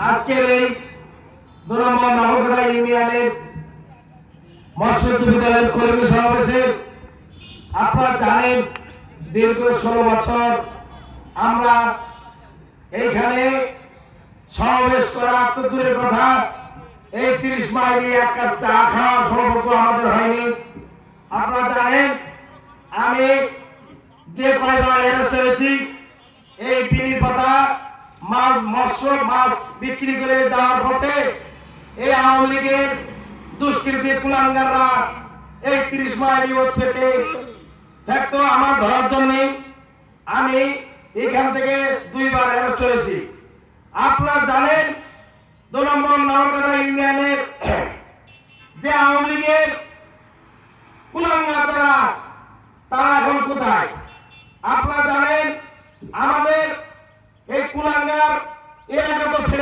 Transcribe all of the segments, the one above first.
আজকের এই দু নম্বর ইউনিয়নের বিদ্যালয়ের কর্মী সমাবেশে আপনারা জানেন দীর্ঘ ষোলো বছর আমরা এইখানে সমাবেশ করা তো দূরের কথা। এই তিরিশ মাইলে এক কাপ চা খাওয়ার সৌভাগ্য আমাদের হয়নি। আপনারা জানেন, আমি যে কয়বার অ্যারেস্ট হয়েছি, এই বিনি পাতা মাছ, মৎস্য, মাছ বিক্রি করে যাওয়ার পথে এই আওয়ামী লীগের দুষ্কৃতী কুলাঙ্গাররা এই তিরিশ মাইল ইউথ পেতে থাকতো আমার ধরার জন্য আমি এখান থেকে দুইবার অ্যারেস্ট হয়েছি। আপনারা জানেন, দু নম্বর নগরকাটা ইউনিয়নের যে আওয়ামী লীগের কুলাঙ্গার যারা তারা এখন কোথায়? আপনারা জানেন, আমাদের এই কুলাঙ্গার এলাকা তো ছেড়ে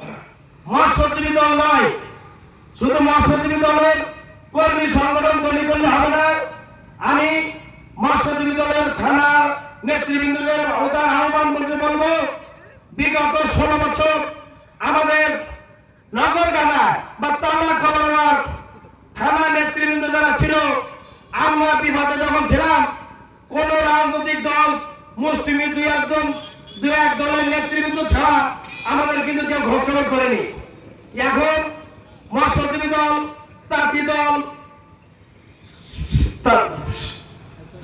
দল নয়। শুধু মৎস্যজীবী দলের কর্মী সংগঠন তৈরি করলে হবে না। আমি মৎস্যজীবী দলের থানা নেতৃবৃন্দকে উদার আহ্বান করতে বলব। বিগত ষোলো বছর আমাদের নগরগানা বা তালা কলার থানা নেতৃবৃন্দ যারা ছিল, আমরা বিভাগে যখন ছিলাম, কোন রাজনৈতিক দল মুসলিম দুই একজন, দুই এক দলের নেতৃবৃন্দ ছাড়া আমাদের কিন্তু কেউ ঘোষণা করেনি। এখন মৎস্যজীবী দল চাষি দল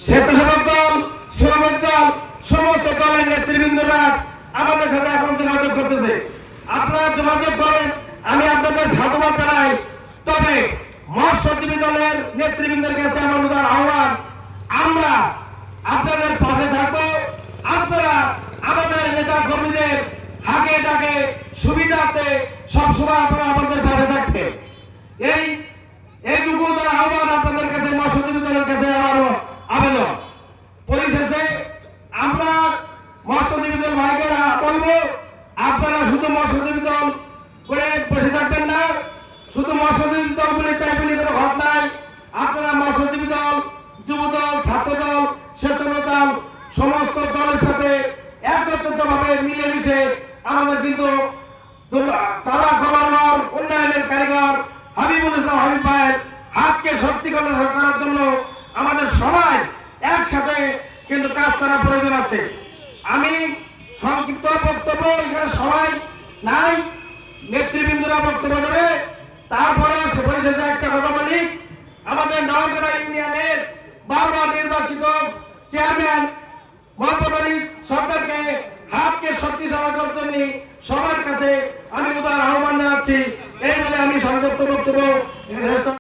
স্বেচ্ছাসেবক দল, শ্রমিক দল, সমস্ত দলের নেতৃবৃন্দরা আমাদের সাথে এখন যোগাযোগ করতেছে। আপনারা যোগাযোগ করেন, আমি আপনাদের সাধুবাদ জানাই। তবে মৎস্যজীবী দলের নেতৃবৃন্দের কাছে আমার আহ্বান, আমরা আপনাদের পাশে থাকব আপনারা আমাদের নেতা কর্মীদের হাকে সুবিধাতে সবসময় আপনারা আমাদের পাশে থাকবেন এই এইটুকু আহ্বান আপনাদের কাছে দলের কাছে আমার আবেদন। পরিশেষে আমরা দল ভাইকেরা বলব, আপনারা শুধু মৎস্যজীবী দল করে বসে থাকবেন না, শুধু মৎস্যজীবী দল বলে তাই বলে কোনো ঘট নাই। আপনারা মৎস্যজীবী দল যুব দল ছাত্র দল স্বেচ্ছাসেবক দল, সমস্ত দলের সাথে একত্রিত ভাবে মিলেমিশে আমাদের কিন্তু তারা গভর্নর, উন্নয়নের কারিগর, হাবিবুল ইসলাম হাবিব ভাইয়ের হাতকে শক্তি করার জন্য আমাদের সবাই একসাথে কিন্তু কাজ করার প্রয়োজন আছে। আমি সংক্ষিপ্ত বক্তব্য, এখানে সবাই নাই, নেতৃবৃন্দরা বক্তব্য দেবে। তারপরে পরিশেষে একটা কথা বলি। আমাদের নওগাঁ ইউনিয়নের বারবার নির্বাচিত চেয়ারম্যান মোহাম্মদ আলী সবার কাছে আমি উদার আহ্বান জানাচ্ছি। এই বলে আমি সংযুক্ত বক্তব্য